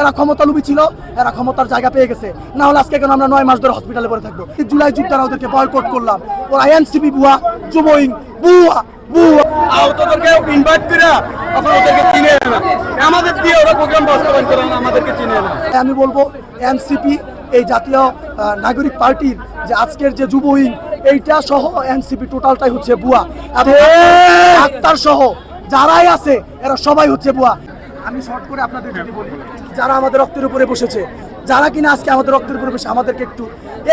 এরা ক্ষমতালুবী ছিল এরা ক্ষমতার জায়গা পেয়ে গেছে। না হলে আজকে কেন আমরা নয় মাস ধরে হসপিটালে পড়ে থাকব? জুলাই যুদ্ধরা ওদেরকে বয়কট করলাম। ওরা এনসিপি বুয়া যুবইং বুয়া বুয়া। আহতদেরকে ইনভাইট করে এখন ওদেরকে চিনে না আমাদের দিয়ে ওরা প্রোগ্রাম বাস্তবায়ন করে না আমাদেরকে চিনে না আমি বলব এনসিপি এই জাতীয় নাগরিক পার্টির যে আজকের যে যুব উইং এইটা সহ এনসিপি টোটালটাই হচ্ছে বুয়া। এবং আক্তার সহ যারাই আছে এরা সবাই হচ্ছে বুয়া। আমি শর্ট করে আপনাদের যদি বলি। যারা আমাদের রক্তের উপরে বসেছে, যারা কিনা আজকে আমাদের রক্তের উপরে বসে আমাদেরকে একটু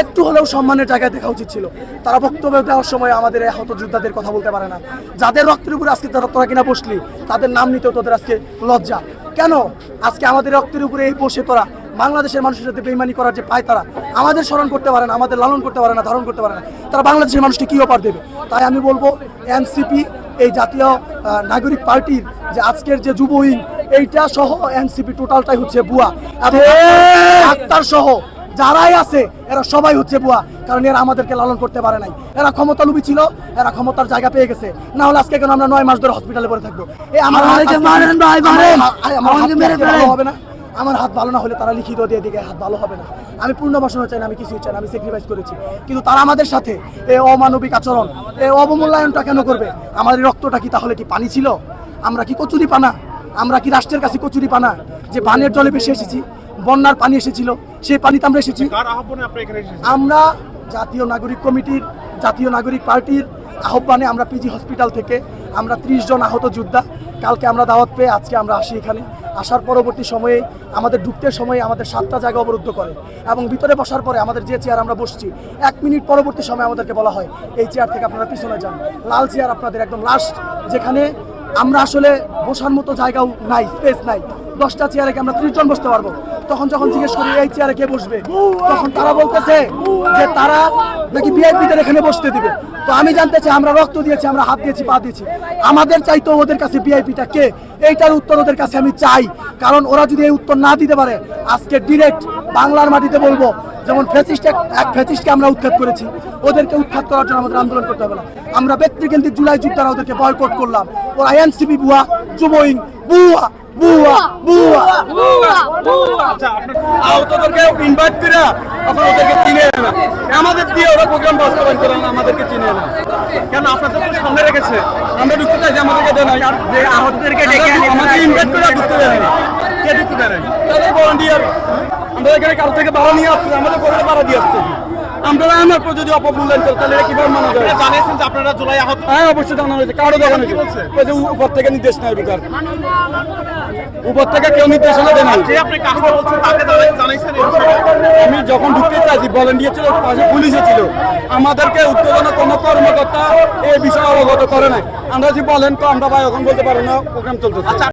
একটু হলেও সম্মানের জায়গায় দেখা উচিত ছিল। তারা বক্তব্য দেওয়ার সময় আমাদের আহত যোদ্ধাদের কথা বলতে পারে না। যাদের রক্তের উপরে আজকে তারা তোরা কিনা বসলি, তাদের নাম নিতেও তোদের আজকে লজ্জা। কেন? আজকে আমাদের রক্তের উপরে এই বসে তোরা, বাংলাদেশের মানুষের সাথে বেইমানি করার যে পায় তারা, আমাদের স্মরণ করতে পারে না, আমাদের লালন করতে পারে না, ধারণ করতে পারে না। তারা বাংলাদেশের মানুষকে কি অপার দেবে? তাই আমি বলব, এনসিপি, এই জাতীয় নাগরিক পার্টির যে আজকের যে যুব উইং এইটা সহ এনসিপি টোটালটাই হচ্ছে বুয়া। এবং আক্তার সহ যারাই আছে এরা সবাই হচ্ছে বুয়া কারণ এরা আমাদেরকে লালন করতে পারে নাই। এরা ক্ষমতালুবী ছিল এরা ক্ষমতার জায়গা পেয়ে গেছে। না হলে আজকে কেন আমরা নয় মাস ধরে হসপিটালে পড়ে থাকব? এই আমার হবে না। আমার হাত ভালো না হলে তারা লিখিত দিয়ে দিকে হাত ভালো হবে না। আমি পূর্ণবাসন চাই না আমি কিছুই চাই না আমি স্যাক্রিফাইস করেছি। কিন্তু তারা আমাদের সাথে এই অমানবিক আচরণ এই অবমূল্যায়নটা কেন করবে? আমাদের রক্তটা কি তাহলে কি পানি ছিল? আমরা কি কচুরি পানা আমরা কি রাষ্ট্রের কাছে কচুরি পানা? যে বানের জলে বেশি এসেছি বন্যার পানি এসেছিল সেই পানিতে আমরা এসেছি। আমরা জাতীয় নাগরিক কমিটির জাতীয় নাগরিক পার্টির আহ্বানে আমরা পিজি হসপিটাল থেকে আমরা ত্রিশ জন আহত যোদ্ধা। কালকে আমরা দাওয়াত পেয়ে আজকে আমরা আসি এখানে। আসার পরবর্তী সময়ে আমাদের ঢুকতে সময়ে আমাদের সাতটা জায়গা অবরুদ্ধ করে এবং ভিতরে বসার পরে আমাদের যে চেয়ার আমরা বসছি এক মিনিট পরবর্তী সময় আমাদেরকে বলা হয় এই চেয়ার থেকে আপনারা পিছনে যান। লাল চেয়ার আপনাদের একদম লাস্ট যেখানে আমরা আসলে বসার মতো জায়গাও নাই স্পেস নাই। দশটা চেয়ারে আমরা ত্রিশ জন বসতে পারব? তখন যখন জিজ্ঞেস করি, এই চেয়ারে কে বসবে? তখন তারা বলতেছে যে তারা নাকি ভিআইপিদের এখানে বসতে দিবে। তো আমি জানতে চাই, আমরা রক্ত দিয়েছি, আমরা হাত দিয়েছি, পা দিয়েছি। আমাদের চাইতো ওদের কাছে ভিআইপিটা কে? এইটার উত্তর ওদের কাছে আমি চাই। কারণ ওরা যদি এই উত্তর না দিতে পারে, আজকে ডিরেক্ট বাংলার মাটিতে বলব, যেমন ফ্যাসিস্ট এক ফ্যাসিস্টকে আমরা উৎখাত করেছি, ওদেরকে উৎখাত করার জন্য আমাদের আন্দোলন করতে হবে না। আমরা ব্যক্তিকেন্দ্রিক জুলাই যুদ্ধরা ওদেরকে বয়কট করলাম। আহতদেরকে ইনভাইট করে ওদেরকে চিনে না আমাদের দিয়ে ওরা প্রোগ্রাম বাস্তবায়ন করে না আমাদেরকে চিনে না। কেন আপনাদের তো সামনে রেখেছে। আমরা ঢুকতে চাই যে আমাদেরকে দেয় না যে আহতদেরকে ডেকে আমাদের ইনভাইট করে ঢুকতে দেয় না কে ঢুকতে দেয় না তাদের ভলান্টিয়ার আমরা এখানে কারও থেকে ভাড়া নিয়ে আসছি আমাদের করে ভাড়া দিয়ে আসছি। আমরা আমার পর যদি অপমূল্যায়ন করে তাহলে কীভাবে মানা যায়? জানিয়েছেন যে আপনারা জুলাই আহত। হ্যাঁ অবশ্যই জানানো হয়েছে। কারও দেখানো ওই যে উপর থেকে নির্দেশ নেয় বিকার উপর থেকে কেউ নির্দেশনা আমি যখন ঢুকতে চাইছি ভলেন্টিয়ার ছিল পাশে পুলিশে ছিল। আমাদেরকে উত্তেজনা কোনো কর্মকর্তা এই বিষয়ে অবগত করে নাই। আমরা যদি বলেন তো আমরা ভাই এখন বলতে পারব না প্রোগ্রাম চলতেছে।